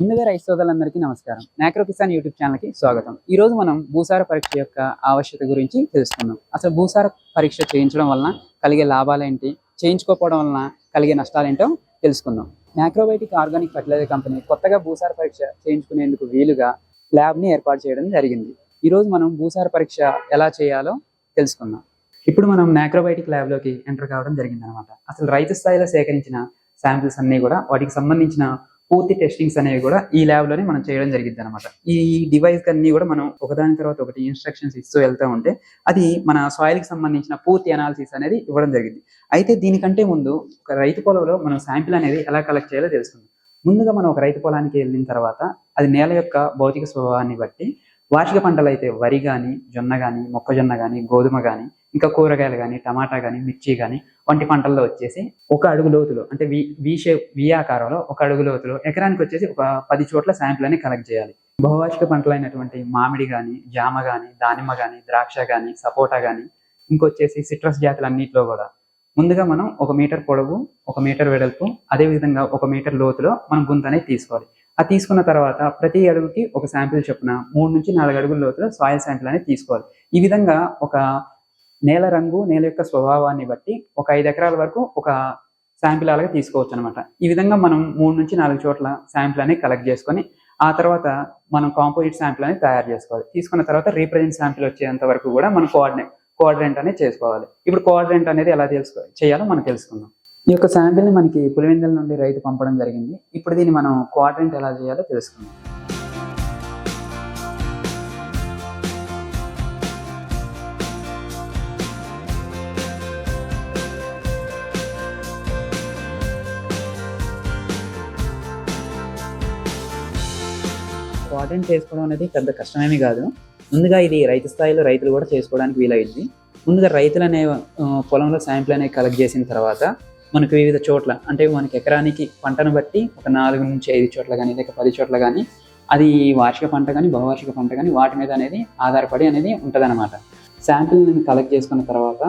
ముందుగా రైతు సోదరులందరికీ నమస్కారం. మ్యాక్రో కిసాన్ యూట్యూబ్ ఛానల్కి స్వాగతం. ఈ రోజు మనం భూసార పరీక్ష యొక్క ఆవశ్యకత గురించి తెలుసుకుందాం. అసలు భూసార పరీక్ష చేయించడం వలన కలిగే లాభాలేంటి చేయించుకోకపోవడం వలన కలిగే నష్టాలేంటో తెలుసుకుందాం. మ్యాక్రోబయోటిక్ ఆర్గానిక్ ఫర్టిలైజర్ కంపెనీ కొత్తగా భూసార పరీక్ష చేయించుకునేందుకు వీలుగా ల్యాబ్ని ఏర్పాటు చేయడం జరిగింది. ఈ రోజు మనం భూసార పరీక్ష ఎలా చేయాలో తెలుసుకుందాం. ఇప్పుడు మనం మ్యాక్రోబయోటిక్ ల్యాబ్లోకి ఎంటర్ కావడం జరిగింది అనమాట అసలు రైతు స్థాయిలో సేకరించిన శాంపిల్స్ అన్ని కూడా వాటికి సంబంధించిన పూర్తి టెస్టింగ్స్ అనేవి కూడా ఈ ల్యాబ్లోనే మనం చేయడం జరిగింది అనమాట ఈ డివైస్ అన్ని కూడా మనం ఒకదాని తర్వాత ఒకటి ఇన్స్ట్రక్షన్స్ ఇస్తూ వెళ్తూ ఉంటే అది మన సాయిల్కి సంబంధించిన పూర్తి అనాలిసిస్ అనేది ఇవ్వడం జరిగింది అయితే దీనికంటే ముందు ఒక రైతు పొలంలో మనం శాంపిల్ అనేది ఎలా కలెక్ట్ చేయాలో తెలుసుకుందాం. ముందుగా మనం ఒక రైతు పొలానికి వెళ్ళిన తర్వాత అది నేల యొక్క భౌతిక స్వభావాన్ని బట్టి వార్షిక పంటలు అయితే వరి కానీ జొన్న కానీ మొక్కజొన్న కానీ గోధుమ కానీ ఇంకా కూరగాయలు కానీ టమాటా కానీ మిర్చి కానీ వంటి పంటల్లో వచ్చేసి ఒక అడుగు లోతులో అంటే వి వి షేప్ వి ఆకారంలో ఒక అడుగు లోతులో ఎకరానికి వచ్చేసి ఒక పది చోట్ల శాంపిల్ అని కలెక్ట్ చేయాలి. బహువార్షిక పంటలైనటువంటి మామిడి కానీ జామ కానీ దానిమ్మ కానీ ద్రాక్ష కానీ సపోటా కానీ ఇంకొచ్చేసి సిట్రస్ జాతులన్నింటిలో కూడా ముందుగా మనం ఒక మీటర్ పొడవు ఒక మీటర్ వెడల్పు అదేవిధంగా ఒక మీటర్ లోతులో మనం గుంత అనేది తీసుకోవాలి. అది తీసుకున్న తర్వాత ప్రతి అడుగుకి ఒక శాంపిల్ చొప్పున మూడు నుంచి నాలుగు అడుగుల లోతులో సాయిల్ శాంపిల్ అనేది తీసుకోవాలి. ఈ విధంగా ఒక నేల రంగు నేల యొక్క స్వభావాన్ని బట్టి ఒక ఐదు ఎకరాల వరకు ఒక శాంపిల్ అలాగే తీసుకోవచ్చు అనమాట ఈ విధంగా మనం మూడు నుంచి నాలుగు చోట్ల శాంపిల్ అనేది కలెక్ట్ చేసుకొని ఆ తర్వాత మనం కాంపోజిట్ శాంపిల్ అనేది తయారు చేసుకోవాలి. తీసుకున్న తర్వాత రీప్రజెంట్ శాంపిల్ వచ్చేంత వరకు కూడా మనం కోఆర్డినేట్ కోఆర్డినేట్ అనేది చేసుకోవాలి. ఇప్పుడు కోఆర్డినేట్ అనేది ఎలా తెలుసుకో చేయాలో మనం తెలుసుకుందాం. ఈ యొక్క శాంపిల్ని మనకి పులివెందుల నుండి రైతు పంపడం జరిగింది. ఇప్పుడు దీన్ని మనం కోఆర్డినేట్ ఎలా చేయాలో తెలుసుకుందాం. కోఆర్డినేట్ చేసుకోవడం అనేది పెద్ద కష్టమేమీ కాదు. ముందుగా ఇది రైతు స్థాయిలో రైతులు కూడా చేసుకోవడానికి వీలైంది ముందుగా రైతులు అనే పొలంలో శాంపుల్ అనేవి కలెక్ట్ చేసిన తర్వాత మనకు వివిధ చోట్ల అంటే మనకి ఎకరానికి పంటను బట్టి ఒక నాలుగు నుంచి ఐదు చోట్ల కానీ లేక పది చోట్ల కానీ అది వార్షిక పంట కానీ బహువార్షిక పంట కానీ వాటి మీద అనేది ఆధారపడి అనేది ఉంటుందన్నమాట. అనమాట నేను కలెక్ట్ చేసుకున్న తర్వాత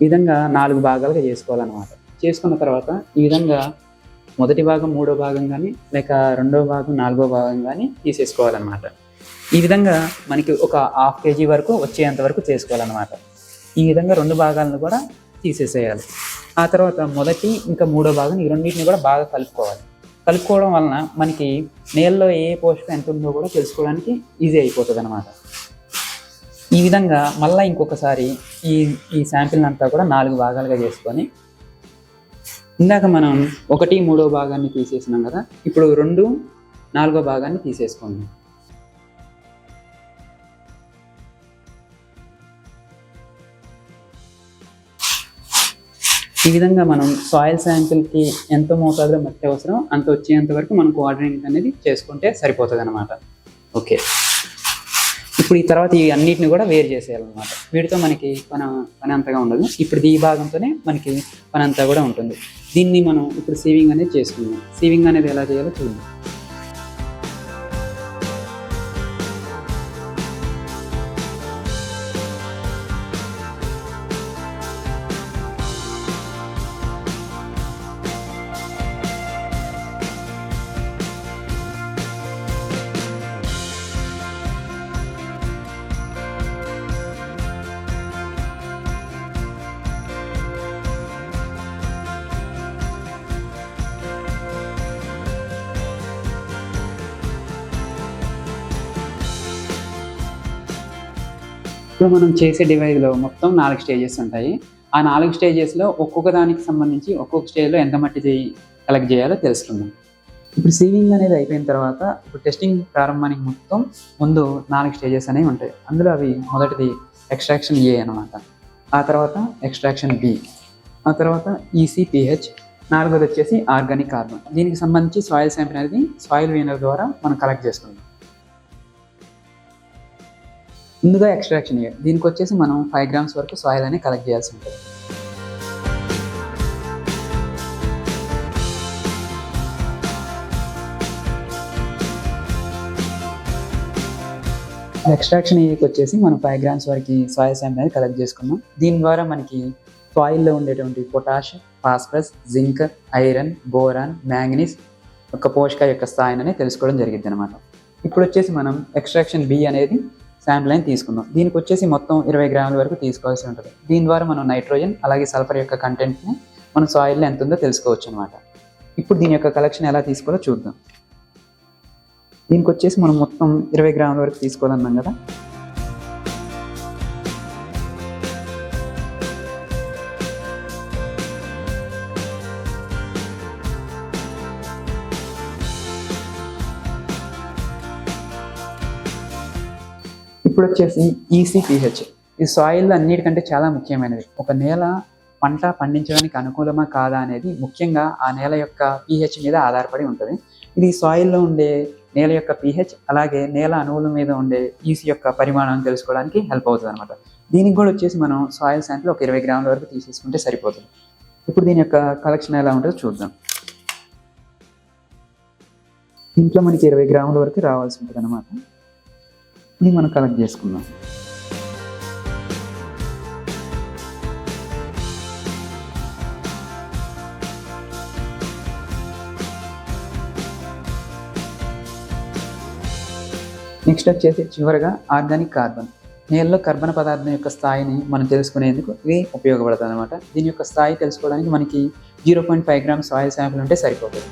ఈ విధంగా నాలుగు భాగాలుగా చేసుకోవాలన్నమాట. చేసుకున్న తర్వాత ఈ విధంగా మొదటి భాగం మూడో భాగం కానీ లేక రెండో భాగం నాలుగో భాగం కానీ తీసేసుకోవాలన్నమాట. ఈ విధంగా మనకి ఒక హాఫ్ కేజీ వరకు వచ్చేంత వరకు చేసుకోవాలన్నమాట. ఈ విధంగా రెండు భాగాలను కూడా తీసేసేయాలి. ఆ తర్వాత మొదటి ఇంకా మూడో భాగం ఈ రెండింటిని కూడా బాగా కలుపుకోవాలి. కలుపుకోవడం వలన మనకి నేలలో ఏ పోషకం ఎంత ఉందో కూడా తెలుసుకోవడానికి ఈజీ అయిపోతుంది అనమాట ఈ విధంగా మళ్ళీ ఇంకొకసారి ఈ ఈ శాంపిల్ అంతా కూడా నాలుగు భాగాలుగా చేసుకొని ఇందాక మనం ఒకటి మూడో భాగాన్ని తీసేసినాం కదా? ఇప్పుడు రెండు నాలుగో భాగాన్ని తీసేసుకోండి. ఈ విధంగా మనం సాయిల్ శాంపిల్కి ఎంత మోతాదులో మట్టి అవసరం అంత వచ్చేంత వరకు మనం కోఆర్డినేట్ అనేది చేసుకుంటే సరిపోతుంది అనమాట ఓకే. ఇప్పుడు ఈ తర్వాత ఇవి అన్నిటిని కూడా వేరు చేసేయాలన్నమాట. వీటితో మనకి పని పని అంతగా ఉండదు. ఇప్పుడు ఈ భాగంతోనే మనకి పని అంతా కూడా ఉంటుంది. దీన్ని మనం ఇప్పుడు సీవింగ్ అనేది చేసుకుందాం. సీవింగ్ అనేది ఎలా చేయాలో చూద్దాం. ఇప్పుడు మనం చేసే డివైజ్లో మొత్తం నాలుగు స్టేజెస్ ఉంటాయి. ఆ నాలుగు స్టేజెస్లో ఒక్కొక్క దానికి సంబంధించి ఒక్కొక్క స్టేజ్లో ఎంత మట్టి చేయి కలెక్ట్ చేయాలో తెలుసుకుందాం. ఇప్పుడు సీవింగ్ అనేది అయిపోయిన తర్వాత ఇప్పుడు టెస్టింగ్ ప్రారంభానికి మొత్తం ముందు నాలుగు స్టేజెస్ అనేవి ఉంటాయి. అందులో అవి మొదటిది ఎక్స్ట్రాక్షన్ ఏ అనమాట ఆ తర్వాత ఎక్స్ట్రాక్షన్ బి ఆ తర్వాత ఈసీపీహెచ్ నాలుగోది వచ్చేసి ఆర్గానిక్ కార్బన్. దీనికి సంబంధించి సాయిల్ శాంపిల్ అనేది సాయిల్ వీనర్ ద్వారా మనం కలెక్ట్ చేసుకుందాం ముందుగా ఎక్స్ట్రాక్షన్ ఇయర్ దీనికి వచ్చేసి మనం ఫైవ్ గ్రామ్స్ వరకు సాయిల్ అనేది కలెక్ట్ చేయాల్సి ఉంటుంది. ఎక్స్ట్రాక్షన్ ఏకి వచ్చేసి మనం ఫైవ్ గ్రామ్స్ వరకు సాయిల్ శాంపిల్ అనేది కలెక్ట్ చేసుకున్నాం దీని ద్వారా మనకి సాయిల్లో ఉండేటువంటి potash phosphorus zinc iron boron manganese యొక్క పోషక యొక్క స్థాయిని తెలుసుకోవడం జరిగింది అనమాట ఇప్పుడు వచ్చేసి మనం ఎక్స్ట్రాక్షన్ బి అనేది శాంపుల్ అని తీసుకుందాం. దీనికి వచ్చేసి మొత్తం ఇరవై గ్రాముల వరకు తీసుకోవాల్సి ఉంటుంది. దీని ద్వారా మనం నైట్రోజన్ అలాగే సల్ఫర్ యొక్క కంటెంట్ని మన సాయిల్లో ఎంత ఉందో తెలుసుకోవచ్చు అనమాట ఇప్పుడు దీని యొక్క కలెక్షన్ ఎలా తీసుకోవాలో చూద్దాం. దీనికి వచ్చేసి మనం మొత్తం ఇరవై గ్రాముల వరకు తీసుకోవాలన్నాం కదా. ఇప్పుడు వచ్చేసి ఈసీపీహెచ్ ఈ సాయిల్ అన్నిటికంటే చాలా ముఖ్యమైనది. ఒక నేల పంట పండించడానికి అనుకూలమా కాదా అనేది ముఖ్యంగా ఆ నేల యొక్క పీహెచ్ మీద ఆధారపడి ఉంటుంది. ఇది సాయిల్లో ఉండే నేల యొక్క పీహెచ్ అలాగే నేల అణువుల మీద ఉండే ఈసీ యొక్క పరిమాణం తెలుసుకోవడానికి హెల్ప్ అవుతుంది అనమాట దీనికి కూడా వచ్చేసి మనం సాయిల్ శాంపిల్ ఒక ఇరవై గ్రాముల వరకు తీసేసుకుంటే సరిపోతుంది. ఇప్పుడు దీని యొక్క కలెక్షన్ ఎలా ఉంటుందో చూద్దాం. ఇంట్లో మనకి ఇరవై గ్రాముల వరకు రావాల్సి ఉంటుంది అనమాట ఇది మనం కలెక్ట్ చేసుకుందాం. నెక్స్ట్ వచ్చేసి చివరగా ఆర్గానిక్ కార్బన్. నేలలో కర్బన పదార్థం యొక్క స్థాయిని మనం తెలుసుకునేందుకు ఇది ఉపయోగపడుతుంది అనమాట దీని యొక్క స్థాయి తెలుసుకోవడానికి మనకి zero point five gram soil sample ఉంటే సరిపోతుంది.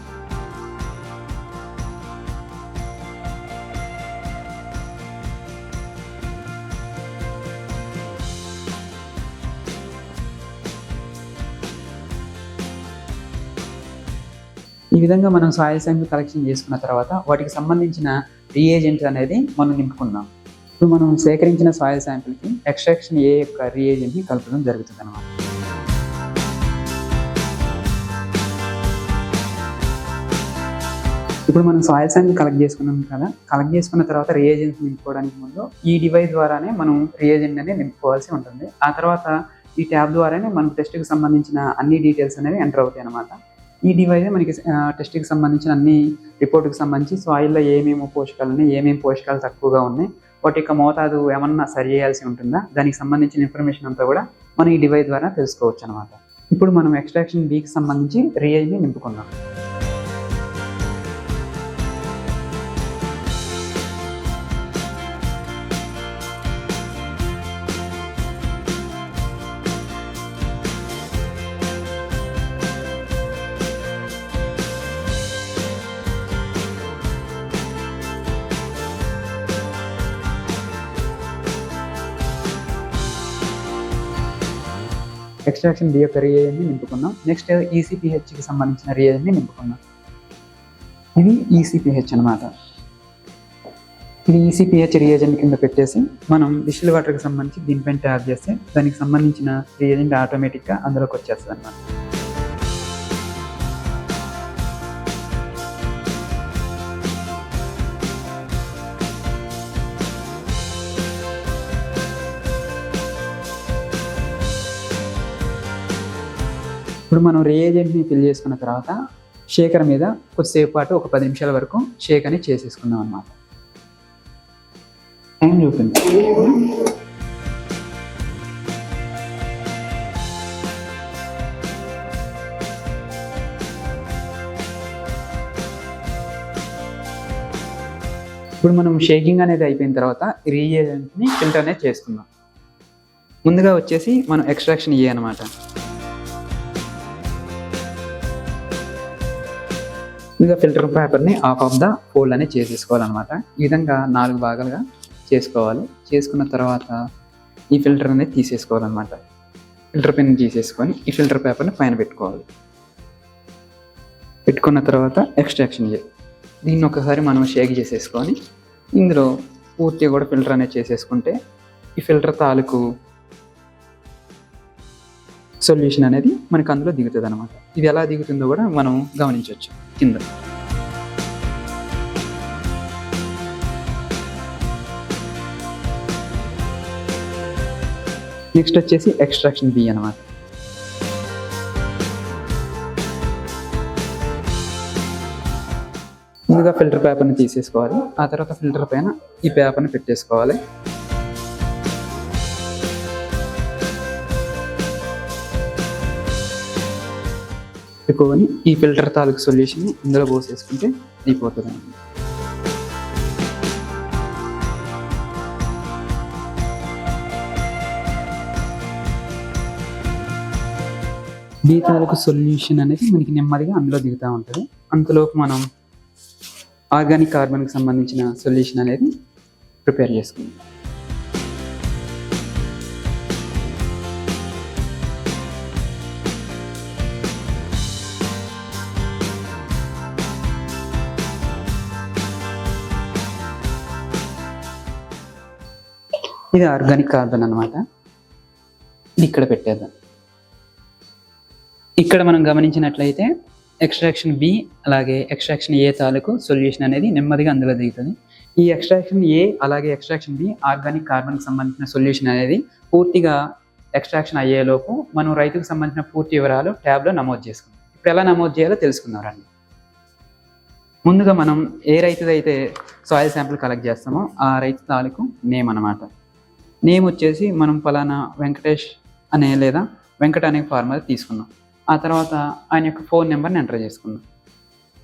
ఈ విధంగా మనం సాయిల్ శాంపిల్ కలెక్షన్ చేసుకున్న తర్వాత వాటికి సంబంధించిన రియేజెంట్ అనేది మనం నింపుకుందాం. ఇప్పుడు మనం సేకరించిన సాయిల్ శాంపిల్కి ఎక్స్ట్రాక్షన్ ఏ యొక్క రియేజెంట్ని కలపడం జరుగుతుంది అనమాట ఇప్పుడు మనం సాయిల్ శాంపిల్ కలెక్ట్ చేసుకున్నాం కదా కలెక్ట్ చేసుకున్న తర్వాత రియేజెంట్స్ నింపుకోవడానికి ముందు ఈ డివైస్ ద్వారానే మనం రియేజెంట్ అనేది నింపుకోవాల్సి ఉంటుంది. ఆ తర్వాత ఈ ట్యాబ్ ద్వారానే మనం టెస్ట్కి సంబంధించిన అన్ని డీటెయిల్స్ అనేవి ఎంటర్ అవుతాయి అనమాట ఈ డివైజే మనకి టెస్ట్కి సంబంధించిన అన్ని రిపోర్ట్కి సంబంధించి సాయిల్లో ఏమేమి పోషకాలు ఉన్నాయి ఏమేమి పోషకాలు తక్కువగా ఉన్నాయి వాటి యొక్క మోతాదు ఏమన్నా సరి చేయాల్సి ఉంటుందా దానికి సంబంధించిన ఇన్ఫర్మేషన్ అంతా కూడా మనం ఈ డివైస్ ద్వారా తెలుసుకోవచ్చు అనమాట ఇప్పుడు మనం ఎక్స్ట్రాక్షన్ బీకి సంబంధించి రియేజ్ని నింపుకుందాం. ఎక్స్ట్రాక్షన్ బి యొక్క రియేజ్ని నింపుకుందాం. నెక్స్ట్ ఈసీపీహెచ్కి సంబంధించిన రియేజ్ని నింపుకుందాం. ఇది ఈసీపీహెచ్ అనమాట ఇది ఈసీపీహెచ్ రియేజెంట్ కింద పెట్టేసి మనం డిస్టిల్ వాటర్కి సంబంధించి దీనిపైన ట్యాప్ చేస్తే దానికి సంబంధించిన రియేజెంట్ ఆటోమేటిక్గా అందులోకి వచ్చేస్తుంది అనమాట ఇప్పుడు మనం రియేజెంట్ని ఫిల్ చేసుకున్న తర్వాత షేకర్ మీద కొద్దిసేపు పాటు ఒక పది నిమిషాల వరకు షేక్ అని చేసేసుకుందాం అనమాట టైం చూపింది ఇప్పుడు మనం షేకింగ్ అనేది అయిపోయిన తర్వాత రీఏజెంట్ని ఫిల్టర్ అనేది చేసుకుందాం. ముందుగా వచ్చేసి మనం ఎక్స్ట్రాక్షన్ ఇవ్వనమాట అనమాట ముందుగా ఫిల్టర్ పేపర్ని ఆఫ్ ఆఫ్ ద ఫోల్డ్ అనేది చేసేసుకోవాలన్నమాట. ఈ విధంగా నాలుగు భాగాలుగా చేసుకోవాలి. చేసుకున్న తర్వాత ఈ ఫిల్టర్ అనేది తీసేసుకోవాలన్నమాట. ఫిల్టర్ పెన్ తీసేసుకొని ఈ ఫిల్టర్ పేపర్ని పైన పెట్టుకోవాలి. పెట్టుకున్న తర్వాత ఎక్స్ట్రాక్షన్ చేయాలి దీన్ని ఒకసారి మనం షేక్ చేసేసుకొని ఇందులో పూర్తిగా కూడా ఫిల్టర్ అనేది చేసేసుకుంటే ఈ ఫిల్టర్ తాలూకు సొల్యూషన్ అనేది మనకు అందులో దిగుతుంది అనమాట ఇది ఎలా దిగుతుందో కూడా మనం గమనించవచ్చు. కింద. నెక్స్ట్ వచ్చేసి ఎక్స్ట్రాక్షన్ బి అనమాట ముందుగా ఫిల్టర్ పేపర్ని తీసేసుకోవాలి. ఆ తర్వాత ఫిల్టర్ పైన ఈ పేపర్ని పెట్టేసుకోవాలి. ఎక్కువని ఈ ఫిల్టర్ తాలూకు సొల్యూషన్ ఇందులో పోసేసుకుంటే అయిపోతుంది బీ తాలూకు సొల్యూషన్ అనేది మనకి నెమ్మదిగా అందులో దిగుతూ ఉంటుంది. అంతలోపు మనం ఆర్గానిక్ కార్బన్కి సంబంధించిన సొల్యూషన్ అనేది ప్రిపేర్ చేసుకుందాం. ఇది ఆర్గానిక్ కార్బన్ అన్నమాట. ఇది ఇక్కడ పెట్టేద్దాం. ఇక్కడ మనం గమనించినట్లయితే ఎక్స్ట్రాక్షన్ బి అలాగే ఎక్స్ట్రాక్షన్ ఏ తాలూకు సొల్యూషన్ అనేది నెమ్మదిగా అందులో దిగుతుంది. ఈ ఎక్స్ట్రాక్షన్ ఏ అలాగే ఎక్స్ట్రాక్షన్ బి ఆర్గానిక్ కార్బన్కి సంబంధించిన సొల్యూషన్ అనేది పూర్తిగా ఎక్స్ట్రాక్షన్ అయ్యేలోపు మనం రైతుకు సంబంధించిన పూర్తి వివరాలు ట్యాబ్లో నమోదు చేసుకుందాం. ఇప్పుడు ఎలా నమోదు చేయాలో తెలుసుకుందాం రండి. ముందుగా మనం ఏ రైతుదైతే సాయిల్ శాంపిల్ కలెక్ట్ చేస్తామో ఆ రైతు తాలూకు నేమ్ అన్నమాట. నేమ్ వచ్చేసి మనం ఫలానా వెంకటేష్ అనే లేదా వెంకట అనే ఫార్మర్ తీసుకున్నాం. ఆ తర్వాత ఆయన యొక్క ఫోన్ నెంబర్ని ఎంటర్ చేసుకున్నాం.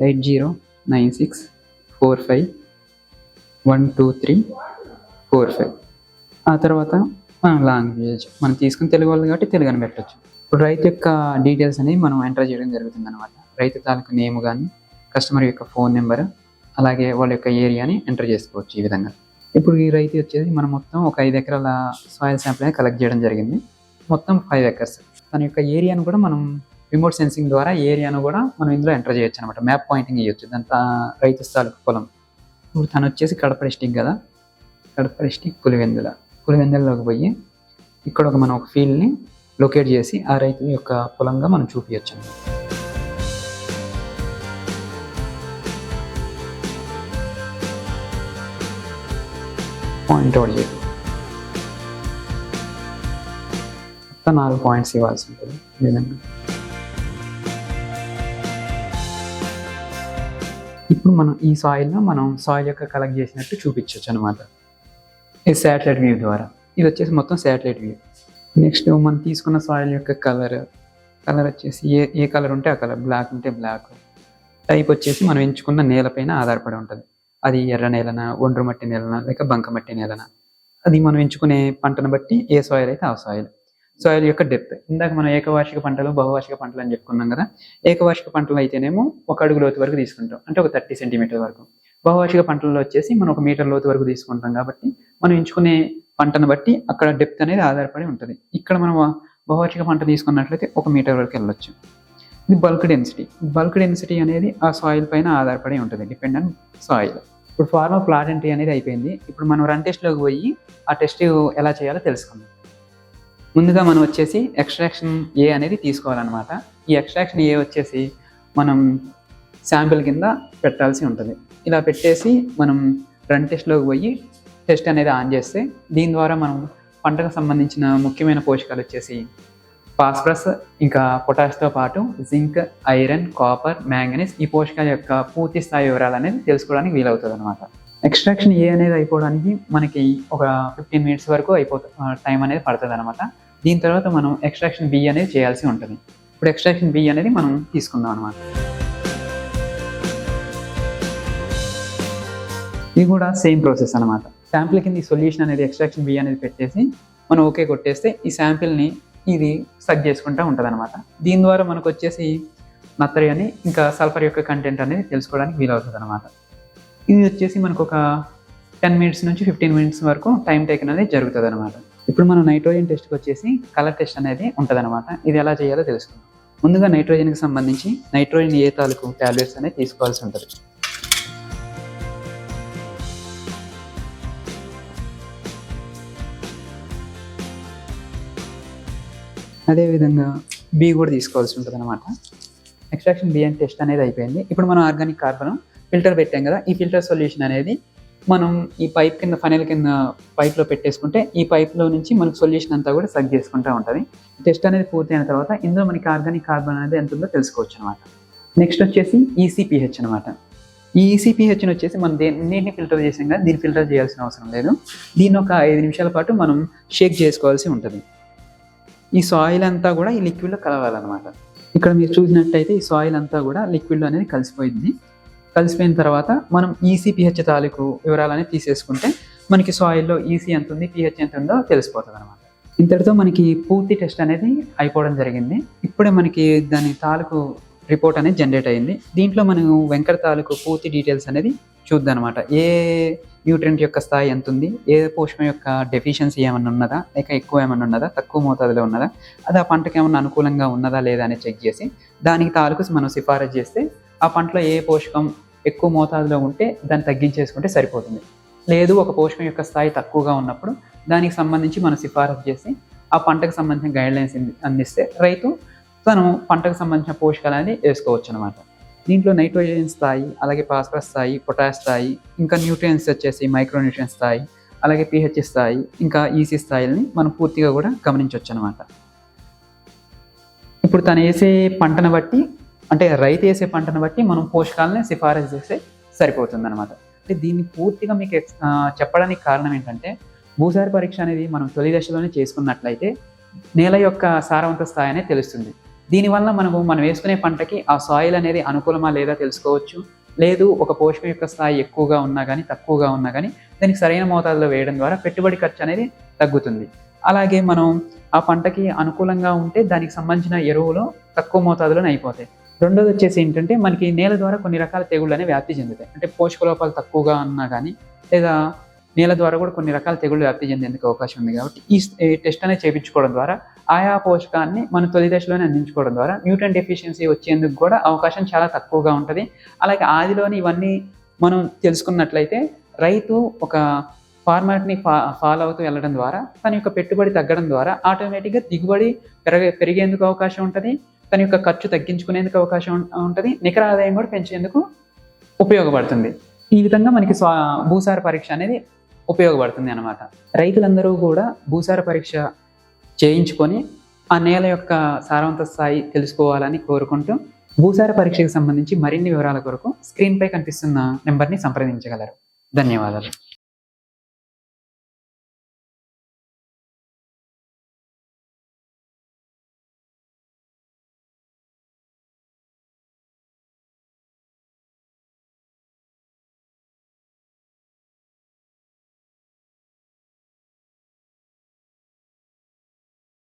Eight zero nine six four five one two three four five. ఆ తర్వాత మనం లాంగ్వేజ్ మనం తీసుకుని తెలుగు వాళ్ళు కాబట్టి తెలుగు అని పెట్టచ్చు. ఇప్పుడు రైతు యొక్క డీటెయిల్స్ అనేవి మనం ఎంటర్ చేయడం జరుగుతుంది అనమాట రైతు తాలూకు నేమ్ కానీ కస్టమర్ యొక్క ఫోన్ నెంబర్ అలాగే వాళ్ళ యొక్క ఏరియాని ఎంటర్ చేసుకోవచ్చు ఈ విధంగా. ఇప్పుడు ఈ రైతు వచ్చేసి మనం మొత్తం ఒక ఐదు ఎకరాల సాయిల్ శాంపుల్ అనేది కలెక్ట్ చేయడం జరిగింది. మొత్తం ఫైవ్ ఎకర్స్ తన యొక్క ఏరియాను కూడా మనం రిమోట్ సెన్సింగ్ ద్వారా ఏరియాను కూడా మనం ఇందులో ఎంటర్ చేయొచ్చు అనమాట మ్యాప్ పాయింటింగ్ ఇవ్వచ్చు దాని రైతు స్థాలకు పొలం. ఇప్పుడు తను వచ్చేసి కడప డిస్టిక్ కదా. కడప డిస్టిక్ పులివెందుల. పులివెందులలోకి పోయి ఇక్కడ ఒక మనం ఒక ఫీల్డ్ని లొకేట్ చేసి ఆ రైతు యొక్క పొలంగా మనం చూపించచ్చు పాయింట్ అవుట్ చేయాలి మొత్తం నాలుగు పాయింట్స్ ఇవ్వాల్సి ఉంటుంది. విధంగా ఇప్పుడు మనం ఈ సాయిల్లో మనం సాయిల్ యొక్క కలెక్ట్ చేసినట్టు చూపించవచ్చు అనమాట ఈ శాటిలైట్ వ్యూ ద్వారా. ఇది వచ్చేసి మొత్తం శాటిలైట్ వ్యూ నెక్స్ట్ మనం తీసుకున్న సాయిల్ యొక్క కలర్ కలర్ వచ్చేసి ఏ ఏ కలర్ ఉంటే ఆ కలర్ బ్లాక్ ఉంటే బ్లాక్ టైప్ వచ్చేసి మనం ఎంచుకున్న నేలపైన ఆధారపడి ఉంటుంది. అది ఎర్ర నేలన ఒండ్రు మట్టి నేలన లేక బంకమట్టి నేలన? అది మనం ఎంచుకునే పంటను బట్టి ఏ సాయిల్ అయితే ఆ సాయిల్ సాయిల్ యొక్క డెప్త్ ఇందాక మనం ఏకవార్షిక పంటలు బహువార్షిక పంటలు అని చెప్పుకున్నాం కదా ఏకవార్షిక పంటలు అయితేనేమో ఒక అడుగు లోతు వరకు తీసుకుంటాం. అంటే ఒక థర్టీ సెంటీమీటర్ వరకు. బహువార్షిక పంటల్లో వచ్చేసి మనం ఒక మీటర్ లోతు వరకు తీసుకుంటాం కాబట్టి మనం ఎంచుకునే పంటను బట్టి అక్కడ డెప్త్ అనేది ఆధారపడి ఉంటుంది. ఇక్కడ మనం బహువార్షిక పంట తీసుకున్నట్లయితే ఒక మీటర్ వరకు వెళ్ళొచ్చు. ఇది బల్క్ డెన్సిటీ బల్క్ డెన్సిటీ అనేది ఆ సాయిల్ పైన ఆధారపడి ఉంటుంది డిపెండ్ ఆన్ సాయిల్ ఇప్పుడు ఫార్మా ప్లాట్ ఎంట్రీ అనేది అయిపోయింది. ఇప్పుడు మనం రన్ టెస్ట్లోకి పోయి ఆ టెస్ట్ ఎలా చేయాలో తెలుసుకుందాం. ముందుగా మనం వచ్చేసి ఎక్స్ట్రాక్షన్ ఏ అనేది తీసుకోవాలన్నమాట. ఈ ఎక్స్ట్రాక్షన్ ఏ వచ్చేసి మనం శాంపిల్ కింద పెట్టాల్సి ఉంటుంది. ఇలా పెట్టేసి మనం రన్ టెస్ట్లోకి పోయి టెస్ట్ అనేది ఆన్ చేస్తే దీని ద్వారా మనం పంటకు సంబంధించిన ముఖ్యమైన పోషకాలు వచ్చేసి ఫాస్ఫరస్ ఇంకా పొటాష్తో పాటు జింక్ ఐరన్ కాపర్ మ్యాంగనీస్ ఈ పోషకాల యొక్క పూర్తి స్థాయి వివరాలు అనేది తెలుసుకోవడానికి వీలవుతుంది అనమాట ఎక్స్ట్రాక్షన్ ఏ అనేది అయిపోవడానికి మనకి ఒక ఫిఫ్టీన్ మినిట్స్ వరకు అయిపోతుంది టైం అనేది పడుతుంది అనమాట దీని తర్వాత మనం ఎక్స్ట్రాక్షన్ బి అనేది చేయాల్సి ఉంటుంది. ఇప్పుడు ఎక్స్ట్రాక్షన్ బి అనేది మనం తీసుకుందాం అనమాట ఇది కూడా సేమ్ ప్రాసెస్ అనమాట శాంపిల్ కింద ఈ సొల్యూషన్ అనేది ఎక్స్ట్రాక్షన్ బి అనేది పెట్టేసి మనం ఓకే కొట్టేస్తే ఈ శాంపిల్ని ఇది సగ్ చేసుకుంటూ ఉంటుంది అనమాట దీని ద్వారా మనకు వచ్చేసి నత్తరి అని ఇంకా సల్ఫర్ యొక్క కంటెంట్ అనేది తెలుసుకోవడానికి వీలవుతుంది అనమాట ఇది వచ్చేసి మనకు ఒక టెన్ మినిట్స్ నుంచి ఫిఫ్టీన్ మినిట్స్ వరకు టైం టేకన్ అనేది జరుగుతుంది అనమాట ఇప్పుడు మనం నైట్రోజన్ టెస్ట్కి వచ్చేసి కలర్ టెస్ట్ అనేది ఉంటుంది అనమాట ఇది ఎలా చేయాలో తెలుసుకుందాం. ముందుగా నైట్రోజన్కి సంబంధించి నైట్రోజన్ ఏ తాలూకు టాబ్లెట్స్ అనేది తీసుకోవాల్సి ఉంటుంది. అదేవిధంగా బి కూడా తీసుకోవాల్సి ఉంటుంది అనమాట ఎక్స్ట్రాక్షన్ బి అండ్ టెస్ట్ అనేది అయిపోయింది. ఇప్పుడు మనం ఆర్గానిక్ కార్బన్ ఫిల్టర్ పెట్టాం కదా ఈ ఫిల్టర్ సొల్యూషన్ అనేది మనం ఈ పైప్ కింద ఫైనల్ కింద పైప్లో పెట్టేసుకుంటే ఈ పైప్లో నుంచి మనకు సొల్యూషన్ అంతా కూడా సగ్ చేసుకుంటూ ఉంటుంది. టెస్ట్ అనేది పూర్తయిన తర్వాత ఇందులో మనకి ఆర్గానిక్ కార్బన్ అనేది ఎంత ఉందో తెలుసుకోవచ్చు అనమాట నెక్స్ట్ వచ్చేసి ఈసీపీహెచ్ అనమాట ఈ ఈసీపీహెచ్ని వచ్చేసి మనం దేన్ని ఫిల్టర్ చేసాం కదా దీన్ని ఫిల్టర్ చేయాల్సిన అవసరం లేదు. దీన్ని ఒక ఐదు నిమిషాల పాటు మనం షేక్ చేసుకోవాల్సి ఉంటుంది. ఈ సాయిల్ అంతా కూడా ఈ లిక్విడ్లో కలవాలన్నమాట. ఇక్కడ మీరు చూసినట్టయితే ఈ సాయిల్ అంతా కూడా లిక్విడ్లో అనేది కలిసిపోయింది. కలిసిపోయిన తర్వాత మనం ఈసీ పిహెచ్ తాలూకు వివరాలని తీసేసుకుంటే మనకి సాయిల్లో ఈసీ ఎంత ఉంది పిహెచ్ ఎంత ఉందో తెలిసిపోతుంది అనమాట ఇంతటితో మనకి పూర్తి టెస్ట్ అనేది అయిపోవడం జరిగింది. ఇప్పుడే మనకి దాని తాలూకు రిపోర్ట్ అనేది జనరేట్ అయింది. దీంట్లో మనం వెంకట తాలూకు పూర్తి డీటెయిల్స్ అనేది చూద్దాం అనమాట ఏ న్యూట్రియంట్ యొక్క స్థాయి ఎంత ఉంది ఏ పోషకం యొక్క డెఫిషియన్సీ ఏమైనా ఉన్నదా? లేక ఎక్కువ ఏమన్నా ఉన్నదా? తక్కువ మోతాదులో ఉన్నదా? అది ఆ పంటకు ఏమైనా అనుకూలంగా ఉన్నదా లేదా అని చెక్ చేసి దానికి తాలూకు మనం సిఫారసు చేస్తే ఆ పంటలో ఏ పోషకం ఎక్కువ మోతాదులో ఉంటే దాన్ని తగ్గించేసుకుంటే సరిపోతుంది. లేదు ఒక పోషకం యొక్క స్థాయి తక్కువగా ఉన్నప్పుడు దానికి సంబంధించి మనం సిఫారసు చేసి ఆ పంటకు సంబంధించిన గైడ్లైన్స్ అందిస్తే రైతు తను పంటకు సంబంధించిన పోషకాలు అనేది వేసుకోవచ్చు అనమాట దీంట్లో నైట్రోజన్ స్థాయి అలాగే ఫాస్ఫరస్ స్థాయి పొటాష్ స్థాయి ఇంకా న్యూట్రియన్స్ వచ్చేసి మైక్రోన్యూట్రియన్ స్థాయి అలాగే పిహెచ్ స్థాయి ఇంకా ఈసీ స్థాయిల్ని మనం పూర్తిగా కూడా గమనించవచ్చు అనమాట ఇప్పుడు తను వేసే పంటను బట్టి అంటే రైతు వేసే పంటను బట్టి మనం పోషకాలని సిఫారసు చేస్తే సరిపోతుంది అనమాట అంటే దీన్ని పూర్తిగా మీకు చెప్పడానికి కారణం ఏంటంటే భూసార పరీక్ష అనేది మనం తొలి దశలోనే చేసుకున్నట్లయితే నేల యొక్క సారవంత స్థాయి అనేది తెలుస్తుంది. దీనివల్ల మనము మనం వేసుకునే పంటకి ఆ సాయిల్ అనేది అనుకూలమా లేదా తెలుసుకోవచ్చు. లేదు ఒక పోషకం యొక్క స్థాయి ఎక్కువగా ఉన్నా కానీ తక్కువగా ఉన్నా కానీ దానికి సరైన మోతాదులో వేయడం ద్వారా పెట్టుబడి ఖర్చు అనేది తగ్గుతుంది. అలాగే మనం ఆ పంటకి అనుకూలంగా ఉంటే దానికి సంబంధించిన ఎరువులు తక్కువ మోతాదులోనే అయిపోతాయి. రెండోది వచ్చేసి ఏంటంటే మనకి నేల ద్వారా కొన్ని రకాల తెగుళ్ళు అనేవి వ్యాప్తి చెందుతాయి. అంటే పోషక లోపాలు తక్కువగా ఉన్నా కానీ లేదా నేల ద్వారా కూడా కొన్ని రకాల తెగుళ్ళు వ్యాప్తి చెందేందుకు అవకాశం ఉంది కాబట్టి ఈ ఈ టెస్ట్ అనేది చేయించుకోవడం ద్వారా ఆయా పోషకాన్ని మన తొలి దశలోనే అందించుకోవడం ద్వారా న్యూట్రన్ డెఫిషియన్సీ వచ్చేందుకు కూడా అవకాశం చాలా తక్కువగా ఉంటుంది. అలాగే ఆదిలోని ఇవన్నీ మనం తెలుసుకున్నట్లయితే రైతు ఒక ఫార్మాట్ని ఫా ఫాలో అవుతూ వెళ్ళడం ద్వారా తన యొక్క పెట్టుబడి తగ్గడం ద్వారా ఆటోమేటిక్గా దిగుబడి పెరగ పెరిగేందుకు అవకాశం ఉంటుంది. తన యొక్క ఖర్చు తగ్గించుకునేందుకు అవకాశం ఉంటుంది. నికర ఆదాయం కూడా పెంచేందుకు ఉపయోగపడుతుంది. ఈ విధంగా మనకి స్వా భూసార పరీక్ష అనేది ఉపయోగపడుతుంది అన్నమాట. రైతులందరూ కూడా భూసార పరీక్ష చేయించుకొని ఆ నేల యొక్క సారవంత స్థాయి తెలుసుకోవాలని కోరుకుంటూ భూసార పరీక్షకు సంబంధించి మరిన్ని వివరాల కొరకు స్క్రీన్పై కనిపిస్తున్న నెంబర్ని సంప్రదించగలరు. ధన్యవాదాలు.